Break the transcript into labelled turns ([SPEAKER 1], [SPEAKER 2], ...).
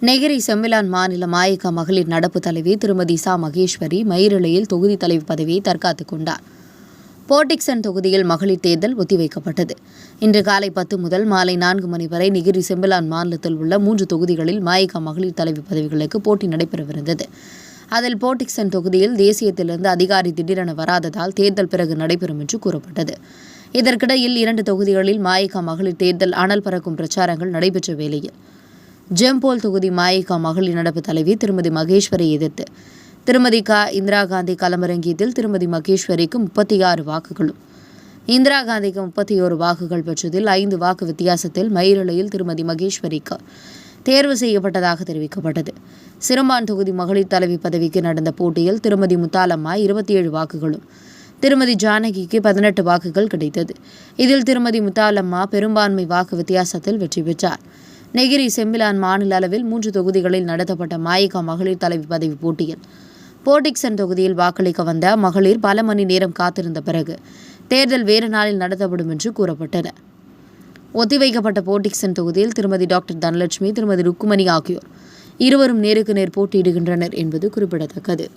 [SPEAKER 1] Negeri Sembilan மாநில மாயக்க மகளிர் நடப்பு தலைவி திருமதி சா. மகேஸ்வரி மயிரிழையில் தொகுதி தலைவி பதவியை தற்காத்துக் கொண்டார். போர்டிக்சன் தொகுதியில் மகளிர் தேர்தல் ஒத்திவைக்கப்பட்டது. இன்று காலை பத்து முதல் மாலை நான்கு மணி வரை நெகிரி செம்பிலான் மாநிலத்தில் உள்ள மூன்று தொகுதிகளில் மாயக்க மகளிர் தலைவி பதவிகளுக்கு போட்டி நடைபெறவிருந்தது. அதில் போர்டிக்சன் தொகுதியில் தேசியத்திலிருந்து அதிகாரி திடீரென வராததால் தேர்தல் பிறகு நடைபெறும் என்று கூறப்பட்டது. இதற்கிடையில் இரண்டு தொகுதிகளில் மாயக்க மகளிர் தேர்தல் அனல் பறக்கும் பிரச்சாரங்கள் நடைபெற்ற வேளையில் ஜெம்போல் தொகுதி மாயிகா மகளிர் நடப்பு தலைவி திருமதி மகேஸ்வரி எதிர்த்து. திருமதி க. இந்திரா காந்தி களமிறங்கியதில் திருமதி மகேஸ்வரிக்கு முப்பத்தி ஆறு வாக்குகளும். இந்திரா காந்திக்கு முப்பத்தி ஓரு வாக்குகள் பெற்றதில் ஐந்து வாக்கு வித்தியாசத்தில் மயிரிழையில் திருமதி மகேஸ்வரிக்கு தேர்வு செய்யப்பட்டதாக தெரிவிக்கப்பட்டது. சிறுமான் தொகுதி மகளிர் தலைவி பதவிக்கு நடந்த போட்டியில் திருமதி முத்தாலம்மா இருபத்தி ஏழு வாக்குகளும். திருமதி ஜானகிக்கு பதினெட்டு வாக்குகள் கிடைத்தது. இதில் திருமதி முத்தாலம்மா பெரும்பான்மை வாக்கு வித்தியாசத்தில் வெற்றி பெற்றார். நெகிரி செம்பிலான் மாநில அளவில் மூன்று தொகுதிகளில் நடத்தப்பட்ட மாயக்கா மகளிர் தலைவி பதவி போட்டியில் போர்டிக்சன் தொகுதியில் வாக்களிக்க வந்த மகளிர் பல மணி நேரம் காத்திருந்த பிறகு தேர்தல் வேறு நாளில் நடத்தப்படும் என்று கூறப்பட்டன. ஒத்திவைக்கப்பட்ட போர்டிக்சன் தொகுதியில் திருமதி டாக்டர் தனலட்சுமி திருமதி ருக்குமணி ஆகியோர் இருவரும் நேருக்கு நேர் போட்டியிடுகின்றனர் என்பது குறிப்பிடத்தக்கது.